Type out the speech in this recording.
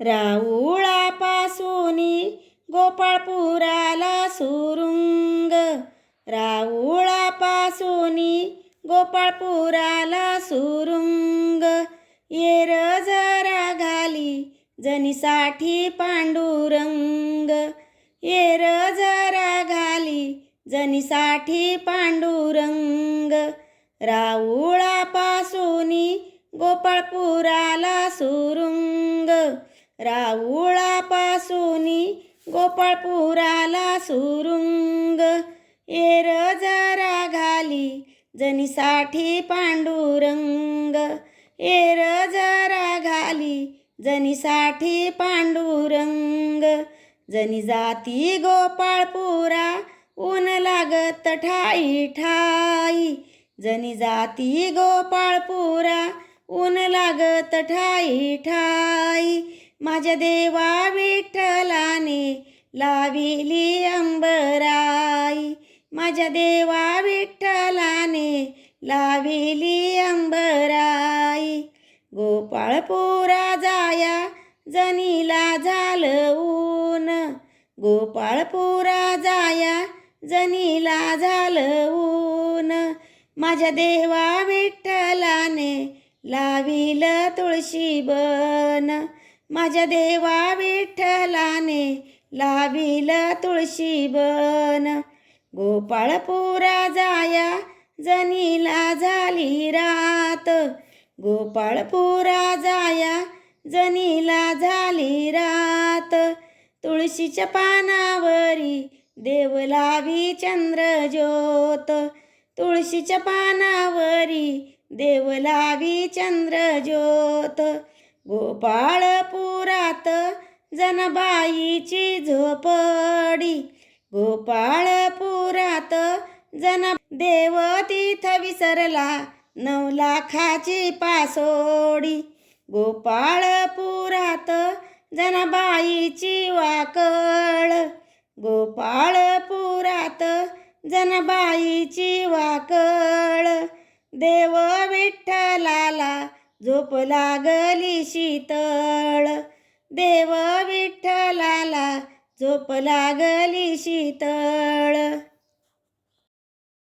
राऊळापासूनी गोपाळपुराला सुरुंग. राऊळापासूनी गोपाळपुराला सुरुंग. येर जरा घाली जनीसाठी पांडुरंग. येर जरा घाली जनीसाठी पांडुरंग. राऊळापासूनी गोपाळपुराला सुरुंग. राऊळापासूनी गोपाळपुराला सुरुंग. येर जरा घाली जनीसाठी पांडुरंग. येर जरा घाली जनीसाठी पांडुरंग. जनी जाती गोपाळपुरा ऊन लागत ठाई ठाई. जनी जाती गोपाळपुरा ऊन लागत ठाई ठाई. माझ्या देवा विठ्ठलाने लाविली अंबराई. माझ्या देवा विठ्ठलाने लाविली अंबराई. गोपाळपुरा जाया जनीला झालं ऊन गोपाळपुरा जाया जनीला झालं ऊन माझ्या देवा विठ्ठलाने लाविलं तुळशी बन. माझ्या देवा विठ्ठलाने लाविल तुळशी बन. गोपाळपुरा जाया जनीला झाली रात. गोपाळपुरा जाया जनीला झाली रात. तुळशीच्या पानावरी देव लावी चंद्र ज्योत. तुळशीच्या पानावरी देव लावी चंद्र ज्योत. गोपाळपुरात जनबाईची झोपडी. गोपाळपुरात जन देव तिथ विसरला नऊ लाखाची पासोडी. गोपाळपुरात जनबाईची वाकळ. गोपाळपुरात जनबाईची वाकळ. देव विठ्ठला झोप लागली शीतळ. देव विठ्ठलाला झोप लागली शीतळ.